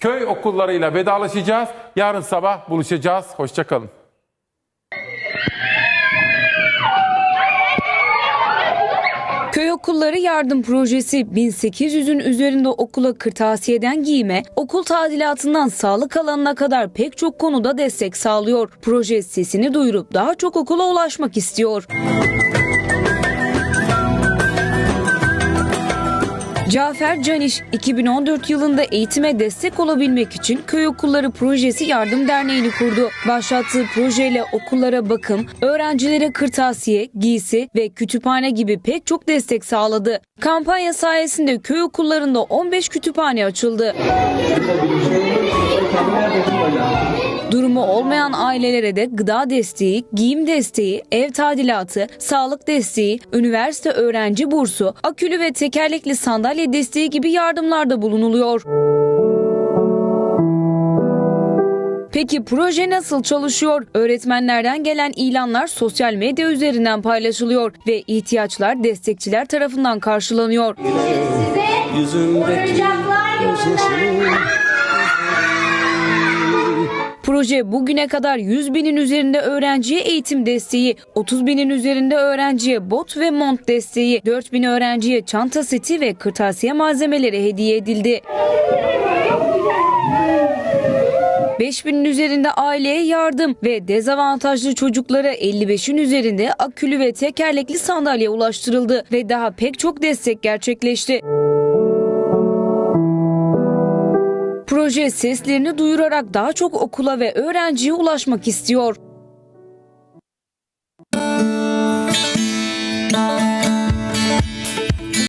köy okullarıyla vedalaşacağız. Yarın sabah buluşacağız. Hoşçakalın. Köy Okulları Yardım Projesi 1800'ün üzerinde okula kırtasiyeden giyime, okul tadilatından sağlık alanına kadar pek çok konuda destek sağlıyor. Proje sesini duyurup daha çok okula ulaşmak istiyor. Cafer Caniş 2014 yılında eğitime destek olabilmek için Köy Okulları Projesi Yardım Derneği'ni kurdu. Başlattığı projeyle okullara bakım, öğrencilere kırtasiye, giysi ve kütüphane gibi pek çok destek sağladı. Kampanya sayesinde köy okullarında 15 kütüphane açıldı. Durumu olmayan ailelere de gıda desteği, giyim desteği, ev tadilatı, sağlık desteği, üniversite öğrenci bursu, akülü ve tekerlekli sandalye desteği gibi yardımlarda bulunuluyor. Peki proje nasıl çalışıyor? Öğretmenlerden gelen ilanlar sosyal medya üzerinden paylaşılıyor ve ihtiyaçlar destekçiler tarafından karşılanıyor. Yüzündeki Proje bugüne kadar 100 binin üzerinde öğrenciye eğitim desteği, 30 binin üzerinde öğrenciye bot ve mont desteği, 4 bin öğrenciye çanta seti ve kırtasiye malzemeleri hediye edildi. 5000'in üzerinde aileye yardım ve dezavantajlı çocuklara 55'in üzerinde akülü ve tekerlekli sandalye ulaştırıldı ve daha pek çok destek gerçekleşti. Proje seslerini duyurarak daha çok okula ve öğrenciye ulaşmak istiyor.